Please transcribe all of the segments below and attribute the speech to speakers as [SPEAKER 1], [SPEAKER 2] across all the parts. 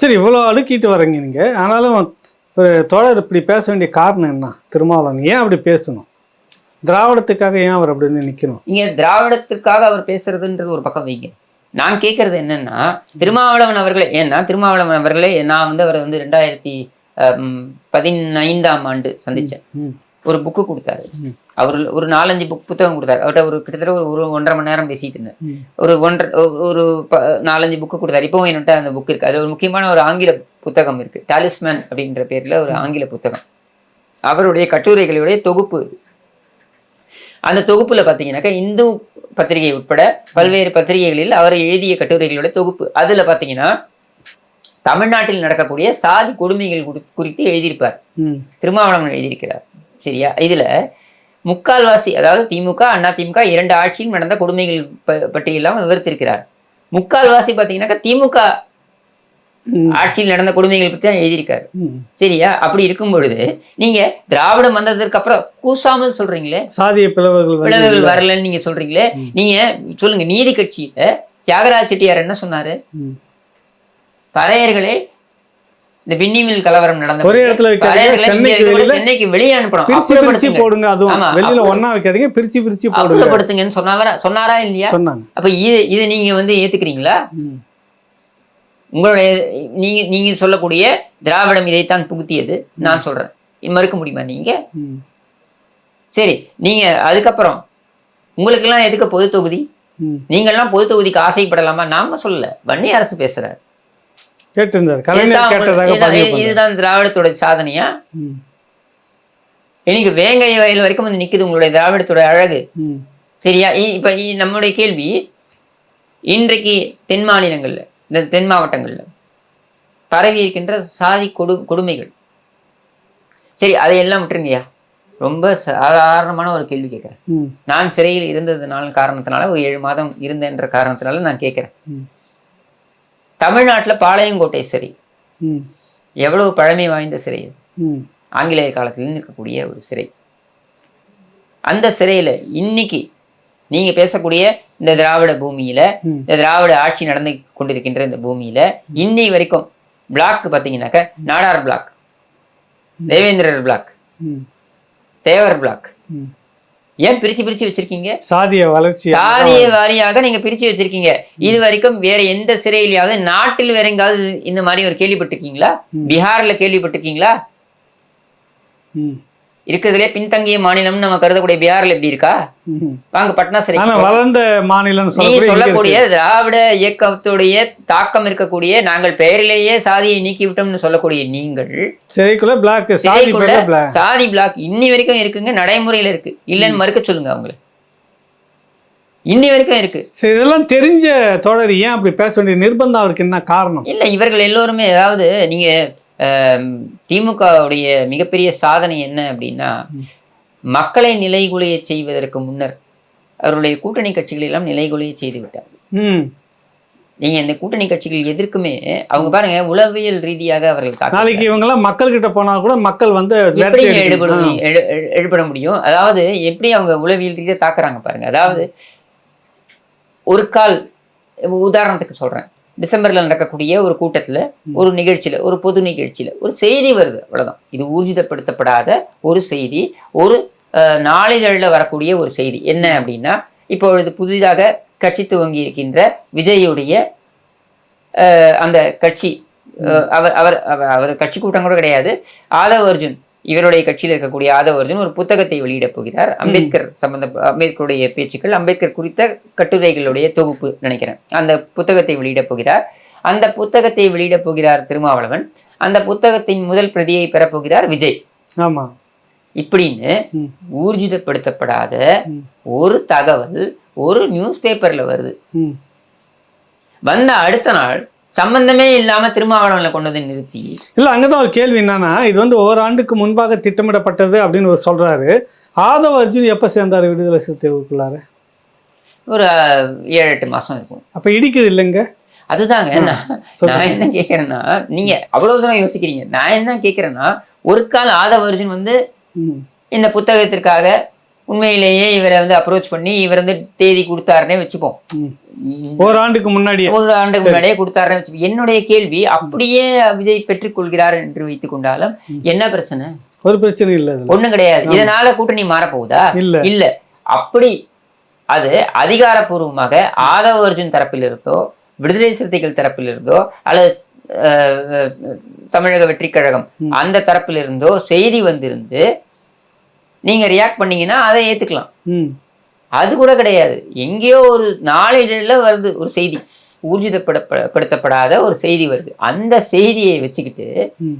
[SPEAKER 1] சரி இவ்வளோ அடுக்கிட்டு வரீங்க நீங்கள் ஆனாலும் ஒரு தோழர் இப்படி பேச வேண்டிய காரணம் என்ன? திருமாவளவன் ஏன் அப்படி பேசணும்? திராவிடத்துக்காக ஏன் அவர் அப்படி வந்து நிற்கணும்
[SPEAKER 2] நீங்க திராவிடத்துக்காக அவர் பேசுறதுன்றது ஒரு பக்கம் வைங்க. நான் கேட்கறது என்னன்னா திருமாவளவன் அவர்களே ஏன்னா திருமாவளவன் அவர்களே நான் வந்து அவரை வந்து ரெண்டாயிரத்தி பதினைந்தாம் ஆண்டு சந்திச்சேன்.
[SPEAKER 1] ம்.
[SPEAKER 2] ஒரு புக்கு கொடுத்தாரு. அவர் ஒரு நாலஞ்சு புக் புத்தகம் கொடுத்தாரு. அவர்கிட்ட ஒரு கிட்டத்தட்ட ஒரு ஒரு ஒன்றரை மணி நேரம் பேசிட்டு இருந்தேன். ஒரு ஒன்றரை ஒரு- நாலஞ்சு புக்கு கொடுத்தாரு. இப்போவும் என்கிட்ட அந்த புக் இருக்கு. அது ஒரு முக்கியமான ஒரு ஆங்கில புத்தகம் இருக்கு. டாலிஸ்மேன் அப்படின்ற பேர்ல ஒரு ஆங்கில புத்தகம். அவருடைய கட்டுரைகளுடைய தொகுப்பு. அந்த தொகுப்புல பாத்தீங்கன்னாக்கா இந்து பத்திரிகை உட்பட பல்வேறு பத்திரிகைகளில் அவர் எழுதிய கட்டுரைகளோட தொகுப்பு. அதுல பாத்தீங்கன்னா தமிழ்நாட்டில் நடக்கக்கூடிய சாதி கொடுமைகள் குறி- குறித்து எழுதியிருப்பார். திருமாவளவன் எழுதியிருக்கிறார். சரியா? இதுல முக்கால்வாசி அதாவது திமுக அண்ணா திமுக இரண்டு ஆட்சியில் நடந்த கொடுமைகள் ப- பற்றியெல்லாம் விவரித்திருக்கிறார். முக்கால்வாசி பாத்தீங்கன்னாக்கா திமுக ஆட்சியில் நடந்த கொடுமைகள் பத்தி தான் எழுதியிருக்காரு. சரியா? அப்படி இருக்கும் பொழுது நீங்க திராவிடம் வந்ததற்கு அப்புறம் கூசாமல் சொல்றீங்களே?
[SPEAKER 1] சாதிய பிளவுகள்
[SPEAKER 2] பிளவுகள் வரலன்னு நீங்க சொல்றீங்களே. நீங்க சொல்லுங்க நீதி கட்சியில தியாகராஜ் செட்டியார் என்ன சொன்னாரு. பறையர்களே இந்த பின்னிமில் கலவரம் நடந்த
[SPEAKER 1] ஒரே இடத்துல சென்னைக்கு
[SPEAKER 2] வெளியே அனுப்பணும்.
[SPEAKER 1] பிரிச்சு போடுங்க அதுவும். வெளியில ஒண்ணா வைக்காதீங்க பிரிச்சு பிரிச்சு போடுங்க.
[SPEAKER 2] அப்புறப்படுத்துங்கன்னு சொன்னாரா சொன்னாரா இல்லையா?
[SPEAKER 1] சொன்னாங்க.
[SPEAKER 2] அப்ப இது இது நீங்க வந்து ஏத்துக்கிறீங்களா. உங்களுடைய நீங்க நீங்க சொல்லக்கூடிய திராவிடம் இதைத்தான் புகுத்தியது. நான் சொல்றேன். மறுக்க முடியுமா நீங்க. சரி நீங்க அதுக்கப்புறம் உங்களுக்கெல்லாம் எதுக்கு பொது தொகுதி?
[SPEAKER 1] ம்.
[SPEAKER 2] நீங்கெல்லாம் பொது தொகுதிக்கு ஆசைப்படலாமா? நாம சொல்லல. வன்னி அரசு பேசுறாரு.
[SPEAKER 1] கேட்டிருந்தார். கலைஞர் கேட்டதாக
[SPEAKER 2] இதுதான் திராவிடத்தோட சாதனையா?
[SPEAKER 1] ம்.
[SPEAKER 2] இன்னைக்கு வேங்கை வயல் வரைக்கும் வந்து நிக்குது உங்களுடைய திராவிடத்தோட அழகு. சரியா? இப்ப நம்முடைய கேள்வி இன்றைக்கு தென் மாநிலங்கள்ல இந்த தென் மாவட்டங்கள்ல பரவி இருக்கின்ற சாதி கொடு கொடுமைகள். சரி அதையெல்லாம் விட்டுருங்கய்யா. ரொம்ப சாதாரணமான ஒரு கேள்வி கேட்குறேன். நான் சிறையில் இருந்ததுனால காரணத்தினால ஒரு ஏழு மாதம் இருந்தேன்ற காரணத்தினால நான் கேட்குறேன். தமிழ்நாட்டுல பாளையங்கோட்டை சிறை. எவ்வளவு பழமை வாய்ந்த சிறை அது. ஆங்கிலேய காலத்தில் இருக்கக்கூடிய ஒரு சிறை அந்த சிறையில இன்னைக்கு நீங்க பேசக்கூடிய இந்த திராவிட பூமியில. இந்த திராவிட ஆட்சி நடந்து கொண்டிருக்கின்ற இந்த பூமியில இன்னை வரைக்கும் பிளாக் பாத்தீங்கன்னாக்க Nadar block Devendrar block. Thevar block
[SPEAKER 1] ம்.
[SPEAKER 2] ஏன் பிரிச்சு பிரிச்சு வச்சிருக்கீங்க?
[SPEAKER 1] சாதிய வளர்ச்சி
[SPEAKER 2] சாதிய வாரியாக நீங்க பிரிச்சு வச்சிருக்கீங்க. இது வரைக்கும் வேற எந்த சிறையிலயாவது நாட்டில் வேற எங்காவது இந்த மாதிரி ஒரு கேள்விப்பட்டிருக்கீங்களா. பீகார்ல கேள்விப்பட்டிருக்கீங்களா. இருக்கிறதுலே பின்தங்கிய மாநிலம்னு நம்ம கருதக்கூடிய பீகார்ல எப்படி இருக்கா. வாங்க பட்னா
[SPEAKER 1] ஆனா வளர்ந்த மாநிலம் சொல்லக்கூடிய.
[SPEAKER 2] திராவிட இயக்கத்துடைய தாக்கம் இருக்கக்கூடிய நாங்கள் பெயரிலேயே சாதியை நீக்கிவிட்டோம்னு சொல்லக்கூடிய நீங்கள்
[SPEAKER 1] சிறைக்குள்ள பிளாக் சாதி பிளாக்
[SPEAKER 2] இன்னி வரைக்கும் இருக்குங்க நடைமுறையில இருக்கு. இல்லைன்னு மறுக்க சொல்லுங்க அவங்கள. இன்னி வரைக்கும் இருக்கு.
[SPEAKER 1] சரி இதெல்லாம் தெரிஞ்ச தோழர் ஏன் அப்படி பேச வேண்டிய நிர்பந்தம் அவருக்கு என்ன காரணம்?
[SPEAKER 2] இல்ல இவர்கள் எல்லோருமே அதாவது நீங்க திமுகவுடைய மிகப்பெரிய சாதனை என்ன அப்படின்னா. மக்களை நிலைகுலைய செய்வதற்கு முன்னர் அவருடைய கூட்டணி கட்சிகளை எல்லாம் நிலைகுலைய செய்து விட்டார். நீங்க இந்த கூட்டணி கட்சிகள் எதற்குமே அவங்க பாருங்க உளவியல் ரீதியாக அவர்கள்.
[SPEAKER 1] நாளைக்கு இவங்க எல்லாம் மக்கள் கிட்ட போனா கூட மக்கள் வந்து
[SPEAKER 2] எப்படி
[SPEAKER 1] அடிக்கணும்.
[SPEAKER 2] முடியும் அதாவது எப்படி அவங்க உளவியல் ரீதியா தாக்குறாங்க பாருங்க அதாவது ஒரு கால் உதாரணத்துக்கு சொல்றேன் டிசம்பர்ல நடக்கக்கூடிய ஒரு கூட்டத்துல. ஒரு நிகழ்ச்சியில ஒரு பொது நிகழ்ச்சியில ஒரு செய்தி வருது அவ்வளவுதான். இது ஊர்ஜிதப்படுத்தப்படாத ஒரு செய்தி ஒரு நாளிதழ்ல வரக்கூடிய ஒரு செய்தி. என்ன அப்படின்னா இப்பொழுது புதிதாக கட்சி துவங்கி இருக்கின்ற விஜயுடைய அந்த கட்சி அவர் அவர் அவர் கட்சி கூட்டம் கூட கிடையாது. ஆதவ் அர்ஜுன் இவருடைய கட்சியில் இருக்கக்கூடிய ஆதவ் அர்ஜுன் ஒரு புத்தகத்தை வெளியிடப் போகிறார். அம்பேத்கர் சம்பந்த அம்பேத்கருடைய பேச்சுக்கள் அம்பேத்கர் குறித்த கட்டுரைகளுடைய தொகுப்பு நினைக்கிறேன். அந்த புத்தகத்தை வெளியிடப் போகிறார். அந்த புத்தகத்தை வெளியிடப் போகிறார் திருமாவளவன். அந்த புத்தகத்தின் முதல் பிரதியை பெறப்போகிறார் விஜய்.
[SPEAKER 1] ஆமா.
[SPEAKER 2] இப்படின்னு. ஊர்ஜிதப்படுத்தப்படாத. ஒரு தகவல் ஒரு நியூஸ் பேப்பர்ல வருது. வந்த அடுத்த நாள் சம்பந்தமே இல்லாம திருமாவளவன்ல கொண்டு வந்து நிறுத்தி.
[SPEAKER 1] இல்ல அங்கதான் ஒரு கேள்வி என்னன்னா இது வந்து ஓராண்டுக்கு முன்பாக திட்டமிடப்பட்டது அப்படின்னு ஒரு சொல்றாரு. ஆதவ அர்ஜுன் எப்ப சேர்ந்தாரு விடுதலை சிறுத்தைகளுக்குள்ளார
[SPEAKER 2] ஒரு ஏழு எட்டு மாசம் இருக்கும்.
[SPEAKER 1] அப்ப இடிக்குது இல்லைங்க?
[SPEAKER 2] அதுதாங்க. நான் என்ன கேக்குறேன்னா நீங்க அவ்வளவு தூரம் யோசிக்கிறீங்க. நான் என்ன கேக்குறேன்னா ஒரு கால் ஆதவ அர்ஜுன் வந்து. இந்த புத்தகத்திற்காக உண்மையிலேயே இவரை வந்து அப்ரோச் பண்ணி இவர் வந்து தேதி கொடுத்தாருன்னே வச்சுப்போம்.
[SPEAKER 1] ம். ஓராண்டுக்கு முன்னாடியே.
[SPEAKER 2] ஒரு ஆண்டுக்கு முன்னாடியே கொடுத்தாருன்னு வச்சுப்போம். என்னுடைய கேள்வி அப்படியே விஜய் பெற்றுக்கொள்கிறார் என்று வைத்துக் கொண்டாலும் என்ன பிரச்சனை?
[SPEAKER 1] ஒரு பிரச்சனை இல்லை
[SPEAKER 2] ஒண்ணும் கிடையாது. இதனால கூட்டணி மாறப்போகுதா?
[SPEAKER 1] இல்ல.
[SPEAKER 2] இல்ல. அப்படி அது அதிகாரப்பூர்வமாக ஆதவ அர்ஜுன் தரப்பில் இருந்தோ விடுதலை சிறுத்தைகள் தரப்பில் இருந்தோ அல்லது தமிழக வெற்றிக் கழகம். அந்த தரப்பில் இருந்தோ செய்தி வந்திருந்து நீங்க ரியாக்ட் பண்ணீங்கன்னா அதை ஏத்துக்கலாம்.
[SPEAKER 1] ம்.
[SPEAKER 2] அது கூட கிடையாது. எங்கேயோ ஒரு நாளிதழில் வருது ஒரு செய்தி. ஊர்ஜிதப்படப்படுத்தப்படாத ஒரு செய்தி வருது. அந்த செய்தியை வச்சுக்கிட்டு
[SPEAKER 1] ம்.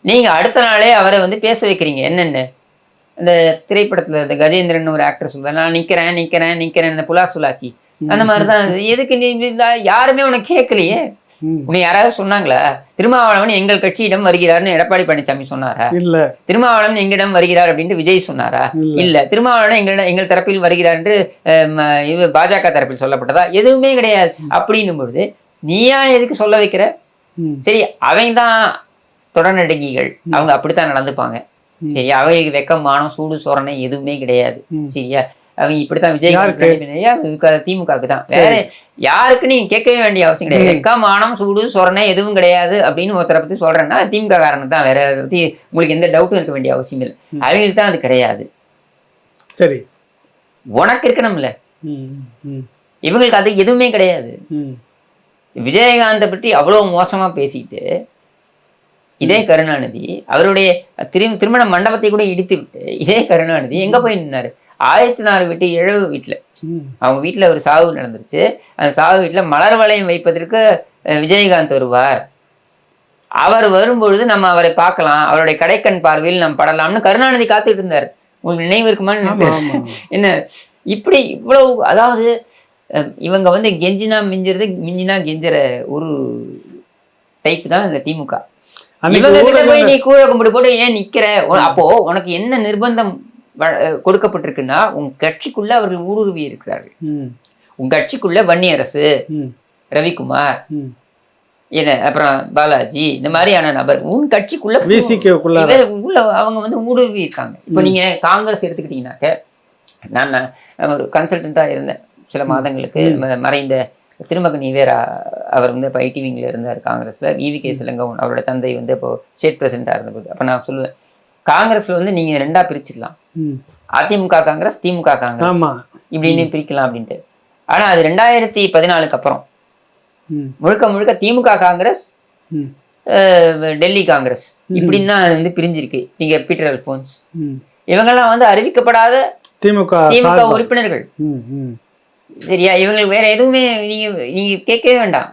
[SPEAKER 2] நீங்க அடுத்த நாளே அவரை வந்து பேச வைக்கிறீங்க. என்னென்ன? இந்த திரைப்படத்துல இந்த கஜேந்திரன் ஒரு ஆக்டர் சொல்லுவார் நான் நிக்கிறேன் நிக்கிறேன் நிக்கிறேன் இந்த புலா சுலாக்கி அந்த மாதிரிதான். இது. எதுக்கு நீ யாருமே உனக்கு கேட்கலையே. உன்னை யாராவது சொன்னாங்களா? திருமாவளவன் எங்கள் கட்சியிடம் வருகிறார்னு எடப்பாடி பழனிசாமி சொன்னாரா?
[SPEAKER 1] இல்ல.
[SPEAKER 2] திருமாவளவன் எங்களிடம் வருகிறார் அப்படின்ட்டு விஜய் சொன்னாரா?
[SPEAKER 1] இல்ல.
[SPEAKER 2] திருமாவளவன் எங்கள் எங்கள் தரப்பில் வருகிறார் என்று பாஜக தரப்பில் சொல்லப்பட்டதா? எதுவுமே கிடையாது. அப்படின்னும் பொழுது நீயா எதுக்கு சொல்ல வைக்கிற? சரி அவங்க தான் தொடர்நடுங்கிகள் அவங்க அப்படித்தான் நடந்துப்பாங்க. சரியா அவங்களுக்கு வெக்கம் மானம் சூடு சோரணை எதுவுமே கிடையாது. சரியா? அவங்க இப்படித்தான் விஜய்? திமுகவுக்கு தான்? வேற யாருக்கு நீங்க கேட்கவே வேண்டிய அவசியம் கிடையாது.
[SPEAKER 1] ம்.
[SPEAKER 2] வெக்கம் மானம் சூடு சொரணை எதுவும் கிடையாது அப்படின்னு ஒருத்தரை பத்தி சொல்றேன்னா திமுக காரனுக்கு தான். வேற பத்தி உங்களுக்கு எந்த டவுட்டும் இருக்க வேண்டிய அவசியம் இல்லை. அவங்களுக்கு தான் அது கிடையாது.
[SPEAKER 1] சரி.
[SPEAKER 2] உனக்கு இருக்கணும்ல. இவங்களுக்கு அது எதுவுமே கிடையாது. விஜயகாந்தை பற்றி அவ்வளவு மோசமா பேசிட்டு இதே கருணாநிதி அவருடைய திரு திருமண மண்டபத்தை கூட இடித்து விட்டு இதே கருணாநிதி எங்க போய் நின்னாரு? ஆயிரத்தி நாலு வீட்டு இழவு வீட்டுல அவங்க வீட்டுல ஒரு சாவு நடந்துருச்சு. அந்த சாவு வீட்டுல மலர் வளையம் வைப்பதற்கு விஜயகாந்த் வருவார். அவர் வரும்பொழுது நம்ம அவரை பார்க்கலாம். அவருடைய கடைக்கண் பார்வையில் நம்ம படலாம்னு கருணாநிதி காத்துட்டு இருந்தார். உங்களுக்கு நினைவு இருக்குமான்னு என்ன? இப்படி இவ்வளவு அதாவது இவங்க வந்து கெஞ்சினா மிஞ்சுறது மிஞ்சினா கெஞ்சுற ஒரு டைப் தான் இந்த திமுக. இவங்க போய் நீ கூழ கும்பிட்டு போட்டு ஏன் நிக்கிற? அப்போ உனக்கு என்ன நிர்பந்தம்? கொடுக்கப்பட்டிருக்குன்னா உன் கட்சிக்குள்ள அவர்கள் ஊடுருவி இருக்கிறார்கள். உன் கட்சிக்குள்ள வன்னியரசு ரவிக்குமார் என்ன அப்புறம் பாலாஜி இந்த மாதிரியான நபர் உன் கட்சிக்குள்ள உள்ள அவங்க வந்து ஊடுருவி இருக்காங்க. இப்போ நீங்க காங்கிரஸ் எடுத்துக்கிட்டீங்கன்னாக்க நான் ஒரு கன்சல்டண்டா இருந்தேன். சில மாதங்களுக்கு மறைந்த திருமகன் ஈவேரா அவர் வந்து இப்போ ஐடிவிங்கில் இருந்தார் காங்கிரஸ்ல. விவி கே சிலங்கவன் அவரோட தந்தை வந்து இப்போ ஸ்டேட் பிரசிடண்டா இருந்தபோது. அப்போ நான் சொல்லுவேன் காங்கிரஸ்ல வந்து நீங்க ரெண்டா பிரிச்சுக்கலாம்.
[SPEAKER 1] ம்.
[SPEAKER 2] அதிமுக காங்கிரஸ் திமுக காங்கிரஸ். இப்படின்னு பிரிக்கலாம் அப்படின்ட்டு. ஆனா அது ரெண்டாயிரத்தி பதினாலுக்கு அப்புறம். முழுக்க முழுக்க திமுக காங்கிரஸ் டெல்லி காங்கிரஸ். இப்படின்னு தான் வந்து பிரிஞ்சிருக்கு. நீங்க பீட்டர் அல்போன்ஸ் இவங்கெல்லாம் வந்து அறிவிக்கப்படாத
[SPEAKER 1] திமுக
[SPEAKER 2] திமுக. உறுப்பினர்கள். சரியா? இவங்களுக்கு வேற எதுவுமே நீங்க நீங்க கேட்கவே வேண்டாம்.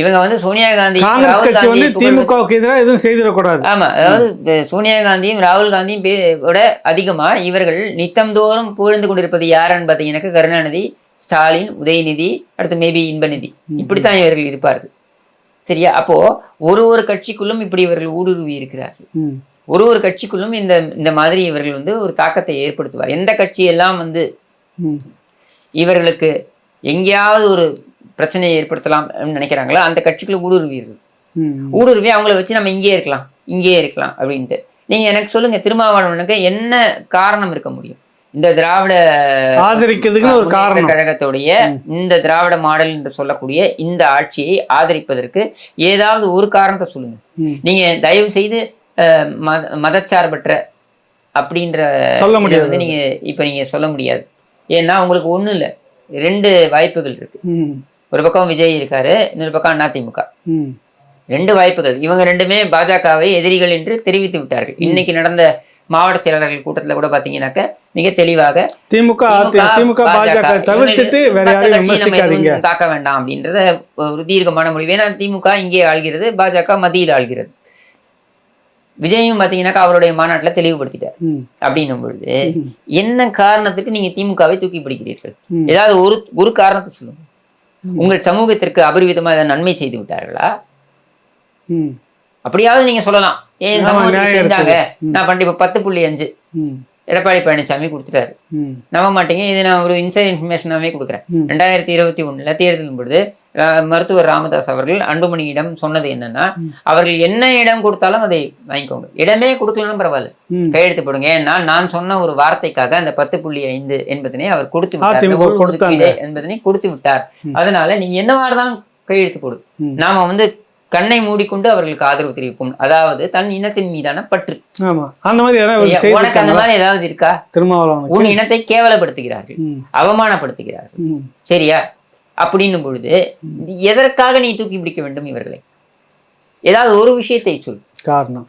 [SPEAKER 2] இவங்க வந்து சோனியா காந்தி
[SPEAKER 1] காங்கிரஸ் கட்சி வந்து திமுகவுக்கு எதிராக எதுவும் செய்திடக்கூடாது.
[SPEAKER 2] ஆமா அதாவது சோனியா காந்தியும் ராகுல் காந்தியும் விட அதிகமா இவர்கள் நித்தம்தோறும் புகழ்ந்து கொண்டிருப்பது யாருன்னு பாத்தீங்கன்னாக்கா கருணாநிதி ஸ்டாலின் உதயநிதி அடுத்து மேபி இன்பநிதி. இப்படித்தான் இவர்கள் இருப்பார்கள். சரியா? அப்போ ஒரு ஒரு கட்சிக்குள்ளும் இப்படி இவர்கள் ஊடுருவி இருக்கிறார்கள். ஒரு ஒரு கட்சிக்குள்ளும் இந்த இந்த மாதிரி இவர்கள் வந்து ஒரு தாக்கத்தை ஏற்படுத்துவார். எந்த கட்சி எல்லாம் வந்து இவர்களுக்கு எங்கேயாவது ஒரு பிரச்சனையை ஏற்படுத்தலாம் நினைக்கிறாங்களோ அந்த கட்சிக்குள்ள ஊடுருவீர்கள்
[SPEAKER 1] ம்.
[SPEAKER 2] ஊடுருவி அவங்கள வச்சு நம்ம இங்கேயே இருக்கலாம் இங்கேயே இருக்கலாம் அப்படின்ட்டு. நீங்க எனக்கு சொல்லுங்க திருமாவளவனுக்கு என்ன காரணம் இருக்க முடியும்? இந்த திராவிட
[SPEAKER 1] ஆதரிக்கிறதுக்குன்னு ஒரு காரணம்.
[SPEAKER 2] கழகத்துடைய இந்த திராவிட மாடல் என்று சொல்லக்கூடிய இந்த ஆட்சியை ஆதரிப்பதற்கு ஏதாவது ஒரு காரணத்தை சொல்லுங்க. நீங்க தயவு செய்து மதச்சார்பற்ற அப்படின்ற
[SPEAKER 1] சொல்ல முடியாது.
[SPEAKER 2] நீங்க இப்ப நீங்க சொல்ல முடியாது. ஏன்னா உங்களுக்கு ஒண்ணும் இல்ல. ரெண்டு வாய்ப்புகள் இருக்கு. ஒரு பக்கம் விஜய் இருக்காரு இன்னொரு பக்கம் அதிமுக. ரெண்டு வாய்ப்புகள். இவங்க ரெண்டுமே பாஜகவை எதிரிகள் என்று தெரிவித்து விட்டார்கள். இன்னைக்கு நடந்த மாவட்ட செயலாளர்கள் கூட்டத்துல கூட பாத்தீங்கன்னாக்க மிக தெளிவாக
[SPEAKER 1] திமுக திமுக பாஜக தவிர்த்துட்டு வேற யாரையும் விமர்சிக்காதீங்க.
[SPEAKER 2] தாக்க வேண்டாம் அப்படின்றத ஒரு தீர்க்கமான முடிவு. ஏன்னா திமுக இங்கே ஆள்கிறது பாஜக மத்தியில் ஆள்கிறது. விஜயும் பாத்தீங்கன்னாக்கா அவருடைய மாநாட்டுல தெளிவுபடுத்திட்டார். அப்படின்னும் பொழுது. என்ன காரணத்துக்கு நீங்க திமுகவை தூக்கி பிடிக்கிறீர்கள். ஏதாவது ஒரு ஒரு காரணத்தை சொல்லுங்க. உங்கள் சமூகத்திற்கு அபரிவிதமா ஏதாவது நன்மை செய்து விட்டார்களா? அப்படியாவது நீங்க சொல்லலாம். ஏன்
[SPEAKER 1] நியாயம்
[SPEAKER 2] செஞ்சாங்க. நான் பண்ணி இப்ப பத்து புள்ளி அஞ்சு. எடப்பாடி பழனிசாமி கொடுத்துட்டாரு. நம்ப மாட்டீங்க. இது நான் ஒரு இன்சைட் இன்ஃபர்மேஷனாகவே கொடுக்குறேன். ரெண்டாயிரத்தி இருபத்தி ஒண்ணுல தேர்தலின் பொழுது மருத்துவர் ராமதாஸ் அவர்கள் அன்புமணியிடம் சொன்னது என்னன்னா. அவர்கள் என்ன இடம் கொடுத்தாலும் அதை வாங்கிக்கோங்க. இடமே கொடுக்கலன்னு பரவாயில்ல. கையெழுத்து போடுங்க. ஏன்னா நான் சொன்ன ஒரு வார்த்தைக்காக அந்த பத்து புள்ளி ஐந்து என்பதனை அவர் கொடுத்து விட்டார். என்பதனை கொடுத்து விட்டார். அதனால நீ என்னவா இருந்தாலும் கையெழுத்து போடு.
[SPEAKER 1] ம்.
[SPEAKER 2] நாம வந்து கண்ணை மூடிக்கொண்டு அவர்களுக்கு ஆதரவு தெரிவிப்போம் அதாவது தன் இனத்தின் மீதான பற்று. உனக்கு அந்த? மாதிரி ஏதாவது இருக்கா?
[SPEAKER 1] திருமாவளவனுக்கு.
[SPEAKER 2] உன் இனத்தை கேவலப்படுத்துகிறார்கள் அவமானப்படுத்துகிறார்கள். சரியா? அப்படின்னும் பொழுது எதற்காக நீ தூக்கி பிடிக்க வேண்டும் இவர்களை? ஏதாவது ஒரு விஷயத்தை சொல்.
[SPEAKER 1] காரணம்.